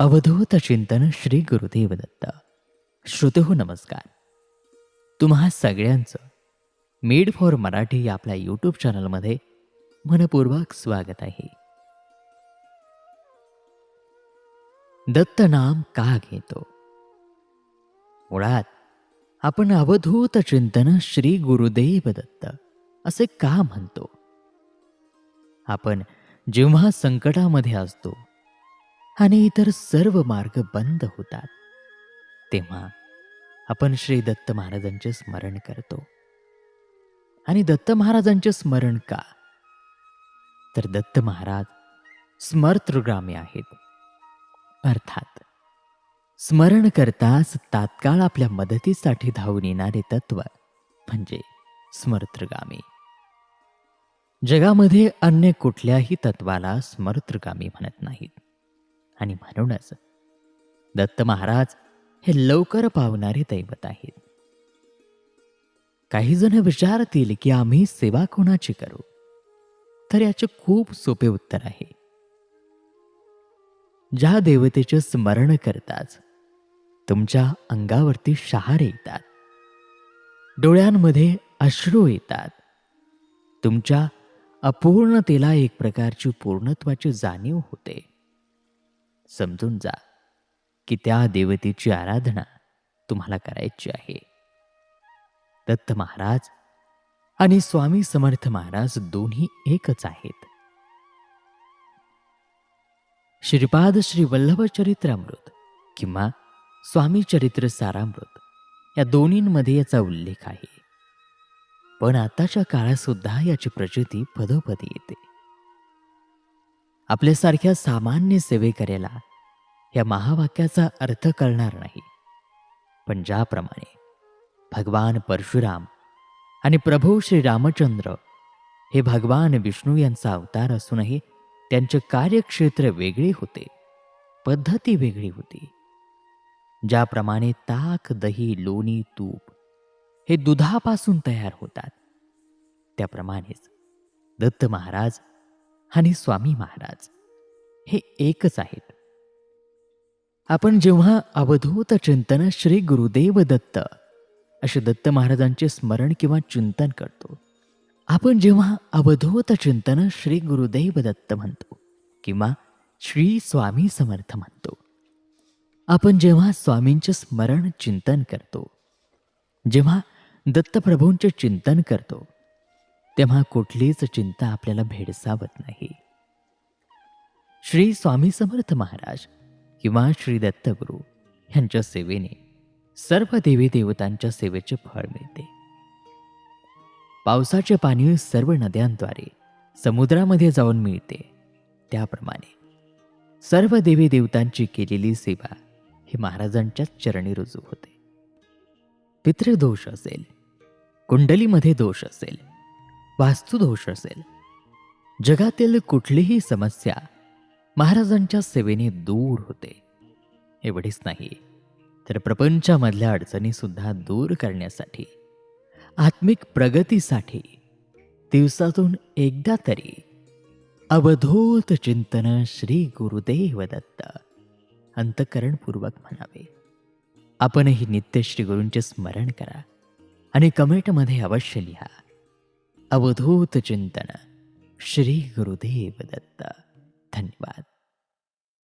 अवधूत चिंतन श्री गुरुदेव दत्त श्रोतेहो नमस्कार. तुम्हा सगळ्यांचं मेड फॉर मराठी या आपल्या यूट्यूब चॅनलमध्ये मनपूर्वक स्वागत आहे. दत्त नाम का घेतो? मुळात आपण अवधूत चिंतन श्री गुरुदेव दत्त असे का म्हणतो? आपण जेव्हा संकटामध्ये असतो आणि इतर सर्व मार्ग बंद होतात. तेव्हा आपण श्री दत्त महाराजांचे स्मरण करतो. आणि दत्त महाराजांचे स्मरण का? तर दत्त महाराज स्मर्तृग्रामी आहेत. अर्थात स्मरण करताच तात्काळ आपल्या मदतीसाठी धावून येणारे तत्व म्हणजे स्मर्तृगामी. जगामध्ये अन्य कुठल्याही तत्वाला स्मर्तृगामी म्हणत नाहीत. आणि म्हणूनच दत्त महाराज हे लवकर पावणारे दैवत आहेत. काही जण विचारतील की आम्ही सेवा कोणाची करू? तर याचे खूप सोपे उत्तर आहे. ज्या देवतेचे स्मरण करताच तुमच्या अंगावरती शहारे येतात. डोळ्यांमध्ये अश्रू येतात. तुमच्या अपूर्णतेला एक प्रकारची पूर्णत्वाची जाणीव होते. समजून जा की त्या देवतेची आराधना तुम्हाला करायची आहे. दत्त महाराज आणि स्वामी समर्थ महाराज दोन्ही एकच आहेत. श्रीपाद श्री वल्लभ चरित्रामृत किंवा स्वामी चरित्र सारामृत या दोन्हींमध्ये याचा उल्लेख आहे. पण आताच्या काळात सुद्धा याची प्रचिती पदोपदी येते. आपल्यासारख्या सामान्य सेवेकऱ्याला या महावाक्याचा अर्थ कळणार नाही. पण ज्याप्रमाणे भगवान परशुराम आणि प्रभू श्री रामचंद्र हे भगवान विष्णू यांचा अवतार असूनही त्यांचे कार्यक्षेत्र वेगळे होते पद्धती वेगळी होती. ज्याप्रमाणे ताक दही लोणी तूप हे दुधापासून तयार होतात त्याप्रमाणेच दत्त महाराज आणि स्वामी महाराज हे एकच आहेत. आपण जेव्हा अवधूत चिंतन श्री गुरुदेव दत्त असे दत्त महाराजांचे स्मरण किंवा चिंतन करतो आपण जेव्हा अवधूत चिंतन श्री गुरुदेव दत्त म्हणतो किंवा श्री स्वामी समर्थ म्हणतो आपण जेव्हा स्वामींचे स्मरण चिंतन करतो जेव्हा दत्तप्रभूंचे चिंतन करतो तेव्हा कुठलीच चिंता आपल्याला भेडसावत नाही. श्री स्वामी समर्थ महाराज किंवा श्री दत्तगुरु यांच्या सेवेने सर्व देवी देवतांच्या सेवेचे फळ मिळते. पावसाचे पाणी सर्व नद्यांद्वारे समुद्रामध्ये जाऊन मिळते. त्याप्रमाणे सर्व देवी देवतांची केलेली सेवा ही महाराजांच्याच चरणी रुजू होते. पितृदोष असेल कुंडलीमध्ये दोष असेल वास्तुदोष असेल. जगातील कुठलीही समस्या महाराजांच्या सेवेने दूर होते. एवढेच नाही तर प्रपंचामधल्या अडचणीसुद्धा दूर करण्यासाठी आत्मिक प्रगतीसाठी दिवसातून एकदा तरी अवधूत चिंतन श्री गुरुदेव दत्त अंतकरणपूर्वक म्हणावे. आपणही नित्य श्री गुरूंचे स्मरण करा आणि कमेंटमध्ये अवश्य लिहा. अवधूत चिंतन श्री गुरुदेव दत्त. धन्यवाद.